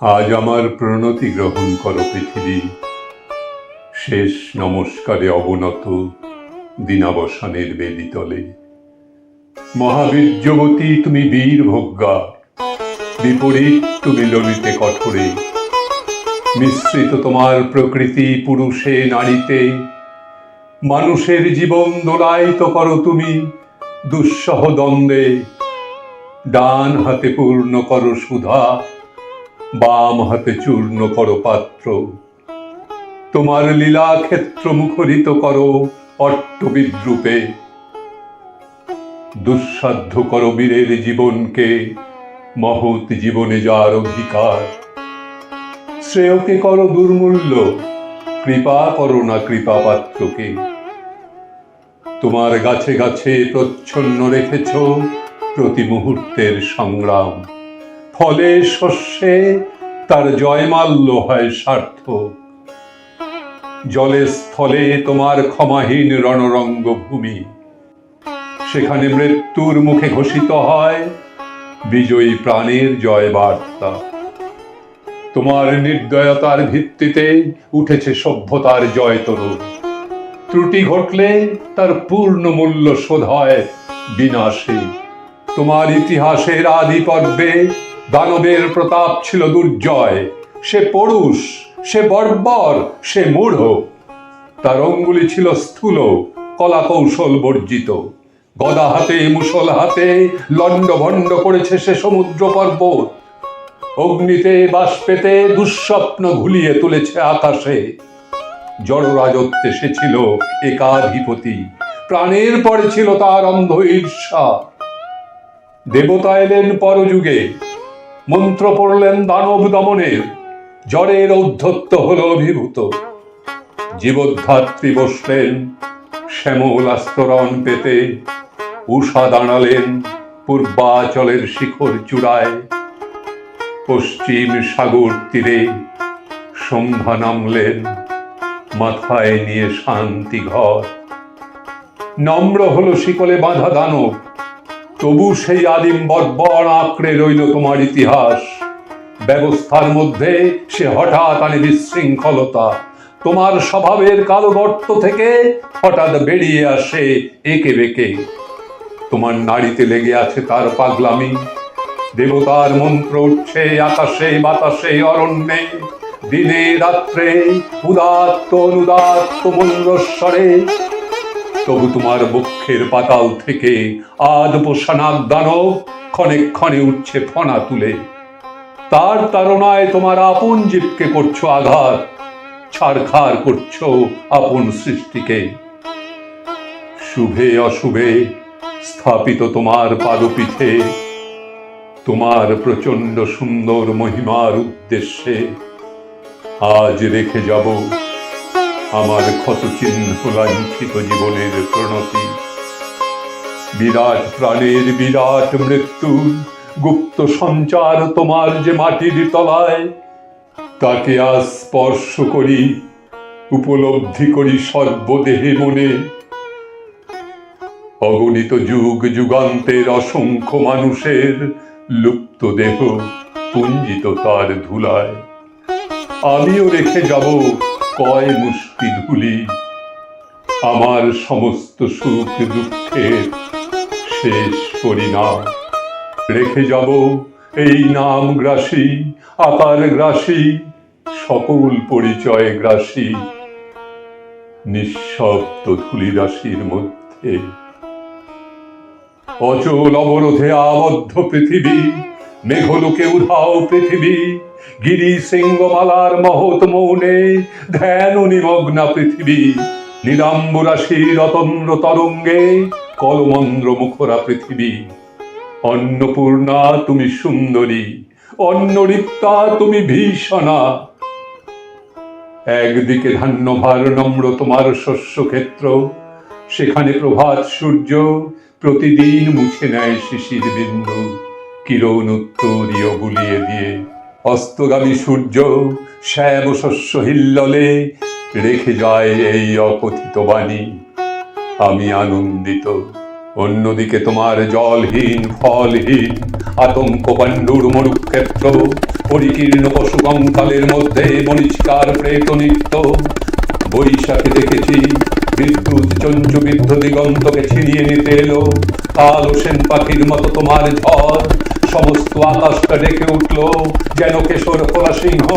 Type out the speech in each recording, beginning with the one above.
আজ আমার প্রণতি গ্রহণ করো পৃথিবী। শেষ নমস্কারে অবনত দিনাবসানের বেদিতলে। মহাবীর্যবতী তুমি বীর ভোগ্যা। বিপরীত তুমি ললিতে কঠোরে। মিশ্রিত তোমার প্রকৃতি পুরুষে নারীতে। মানুষের জীবন দোলায়িত করো তুমি দুঃসহ দ্বন্দ্বে। ডান হাতে পূর্ণ করো সুধা। বাম হাতে চূর্ণ করো পাত্র। তোমার লীলা ক্ষেত্র মুখরিত করো অট্ট বিদ্রুপে দুঃসাধ্য করো বীরের জীবনকে, মহৎ জীবনে যার অধিকার। শ্রেয়কে করো দুর্মূল্য, কৃপা করো না কৃপা পাত্রকে তোমার গাছে গাছে প্রচ্ছন্ন রেখেছ প্রতি মুহূর্তের সংগ্রাম। ফলে শস্যে তার জয়মাল্য হয় সার্থক। জলে স্থলে তোমার ক্ষমাহীন রণরঙ্গ ভূমি সেখানে মৃত্যুর মুখে ঘোষিত হয় বিজয়ী প্রাণের জয় বার্তা তোমার নির্দয়তার ভিত্তিতে উঠেছে সভ্যতার জয়তরু। ত্রুটি ঘটলে তার পূর্ণ মূল্য শোধ হয় বিনাশে। তোমার ইতিহাসের আদি পর্বে দানবের প্রতাপ ছিল দুর্জয়। সে পড়ুষ সে বর্বর, সে মূঢ়। তার অঙ্গুলি ছিল স্থূল কলা কৌশল বর্জিত। গদা হাতে মুসল হাতে লণ্ড ভণ্ড করেছে সে সমুদ্র পর্বত। অগ্নিতে বাষ্পেতে দুঃস্বপ্ন ঘুলিয়ে তুলেছে আকাশে। জড় রাজত্বে সে ছিল একাধিপতি। প্রাণের পরে ছিল তার অন্ধ ঈর্ষা। দেবতা এলেন পরযুগে। মন্ত্র পড়লেন দানব দমনের জড়ের ঔদ্ধত্য হল অভিভূত। জীবদ্ধাত্রী বসলেন, শ্যামল আস্তরণ পেতে। উষা দাঁড়ালেন পূর্বাচলের শিখর চূড়ায়। পশ্চিম সাগর তীরে সন্ধ্যা নামলেন, মাথায় নিয়ে শান্তি ঘর। নম্র হল শিকলে বাঁধা দানব তবু সেই আদিম বর্বর আঁকড়ে রইল তোমার ইতিহাস। ব্যবস্থার মধ্যে সে হঠাৎ আনে বিশৃঙ্খলতা। তোমার স্বভাবের কালো গর্ত থেকে হঠাৎ বেরিয়ে আসে একে বেঁকে। তোমার নাড়িতে লেগে আছে তার পাগলামি। দেবতার মন্ত্র উঠছে আকাশে, বাতাসে, অরণ্যে। দিনে রাত্রে উদাত্ত, অনুদাত্ত মন্দ্রস্বরে তবু তোমার বক্ষের পাতাল থেকে আদ পোষানাক দানব ক্ষণে ক্ষণে উঠছে ফনা তুলে। তার তারণায় তোমার আপন জীবকে করছ আঘাত ছাড়খাড় করছ আপন সৃষ্টিকে। শুভে অশুভে স্থাপিত তোমার পাদপীঠে, তোমার প্রচণ্ড সুন্দর মহিমার উদ্দেশ্যে আজ রেখে যাব আমার ক্ষত চিহ্ন লাঞ্ছিত জীবনের প্রণতি। বিরাট প্রাণের বিরাট মৃত্যু, গুপ্ত সঞ্চার তোমার যে মাটির তলায়, তাকে আজ স্পর্শ করি, উপলব্ধি করি সর্বদেহে মনে। অগণিত যুগ যুগান্তের অসংখ্য মানুষের লুপ্ত দেহ পুঞ্জিত তার ধুলায়। আমিও রেখে যাব কয় ধুলি আমার সমস্ত সুখ দুঃখের শেষ পরিণাম। রেখে যাব এই নাম গ্রাসী, আকার গ্রাসী, সকল পরিচয় গ্রাসী, নিঃশব্দ ধুলি রাশির মধ্যে। অচল অবরোধে আবদ্ধ পৃথিবী মেঘলোকে উধাও পৃথিবী, গিরি সিংহমালার মহৎ মৌনে ধ্যান নিমগ্না পৃথিবী, নীলাম্বরাশি রতন্দ্র তরঙ্গে, কলমন্দ্র মুখরা পৃথিবী। অন্নপূর্ণা তুমি সুন্দরী অন্নরিপ্তা তুমি ভীষণা। একদিকে ধান্যভার নম্র তোমার শস্যক্ষেত্র, সেখানে প্রভাত সূর্য প্রতিদিন মুছে নেয় শিশির বিন্দু। কিরণ উত্তরীয় বুলিয়ে দিয়ে অস্তগামী সূর্য শ্যাম শস্য হিল্ললে রেখে যায় এই অকথিত বাণী। আমি আনন্দিত, অন্যদিকে তোমার জলহীন, ফলহীন আতঙ্ক পাণ্ডুর মরুক্ষেত্র, পরিকীর্ণ পশু কঙ্কালের মধ্যে মরিচিকার প্রেত নৃত্য। বৈশাখে দেখেছি বিদ্যুৎ চঞ্চ বিদ্ধ দিগন্তকে ছিনিয়ে নিতে এলো। কালো সেন পাখির মতো তোমার ঝড় সমস্ত আকাশটা ডেকে উঠল, যেন কেশর খোলা সিংহ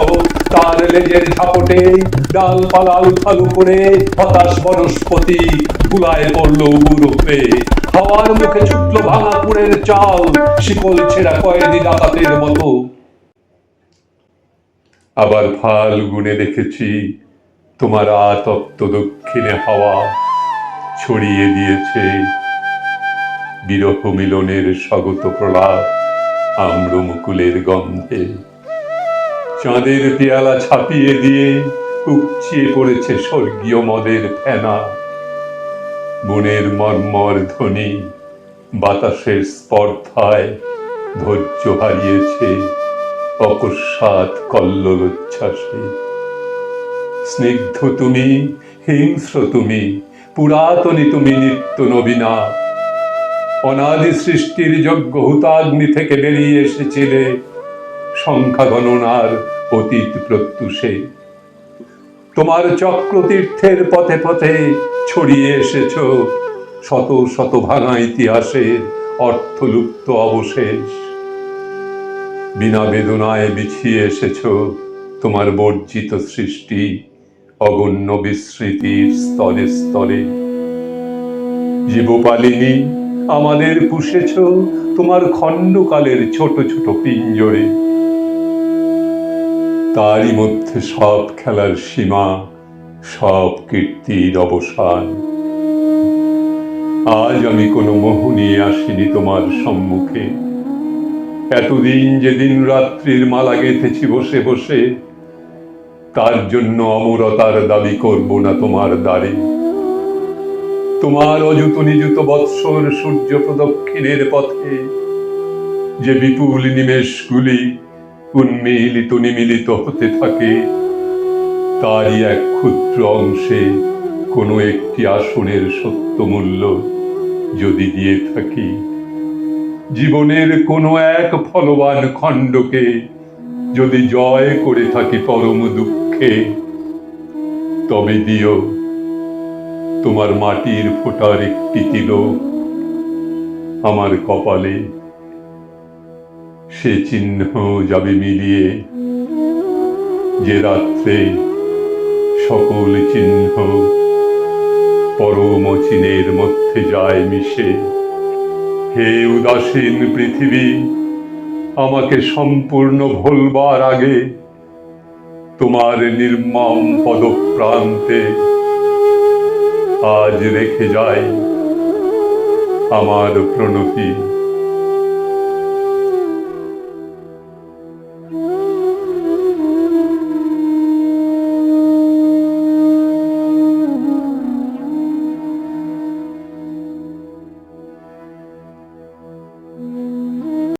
তার লেজের ঝাপটে ডালপালা উথালু করে হতাশ বনস্পতি গুলায় পড়ল হয়ে হাওয়ার মুখে ছুটল ভাঙাপুরের চাল, শিকল ছেঁড়া কয়েদি ডাকাতের মতো। আবার ফাল্গুনে দেখেছি, তোমার আতপ্ত দক্ষিণে হাওয়া ছড়িয়ে দিয়েছে। বিরহ মিলনের স্বগত প্রলাপ আম্র মুকুলের গন্ধে। চাঁদের পেয়ালা ছাপিয়ে দিয়ে উপচিয়ে পড়েছে স্বর্গীয় মদের ফেনা। বনের মর্মর ধ্বনি বাতাসের স্পর্ধায় ধৈর্য হারিয়েছে অকস্মাৎ কল্লোল উচ্ছ্বাসে স্নিগ্ধ তুমি, হিংস্র তুমি, পুরাতনী তুমি নিত্য নবীনা। অনাদি সৃষ্টির যোগ্য হুতাগ্নি থেকে বেরিয়ে এসেছিলে সংখ্যা গণনার অতীত প্রত্যুষে। তোমার চক্রতীর্থের পথে পথে ছড়িয়ে এসেছ শত শত ভাঙা ইতিহাসের অর্থলুপ্ত অবশেষ। বিনা বেদনায় বিছিয়ে এসেছ তোমার বর্জিত সৃষ্টি অগণ্য বিস্মৃতির স্তরে স্তরে। জীবপালিনী আমাদের পুষেছ তোমার খণ্ডকালের ছোট ছোট পিঞ্জরে। তারই মধ্যে সব খেলার সীমা, সব কীর্তির অবসান। আজ আমি কোনো মোহ নিয়ে আসিনি তোমার সম্মুখে। এতদিন যেদিন রাত্রির মালা গেঁথেছি বসে বসে, তার জন্য অমরতার দাবি করব না তোমার দ্বারে। তোমার অযুত নিযুত বৎসর সূর্য প্রদক্ষিণের পথে যে বিপুল নিমেষগুলি উন্মিলিত নিমিলিত হতে থাকে, তারই এক ক্ষুদ্র অংশে কোনো একটি আসনের সত্য মূল্য যদি দিয়ে থাকি, জীবনের কোনো এক ফলবান খণ্ডকে যদি জয় করে থাকি পরম দুঃখে, তবে দিও তোমার মাটির ফোটার একটি তিলক আমার কপালে, সে চিহ্ন যাবে মিলিয়ে যে রাত্রে সকল চিহ্ন পরম চিনের মধ্যে যায় মিশে। হে উদাসীন পৃথিবী, আমাকে সম্পূর্ণ ভুলবার আগে তোমার নির্মম পদপ্রান্তে আজ রেখে যায় আমার প্রণতি।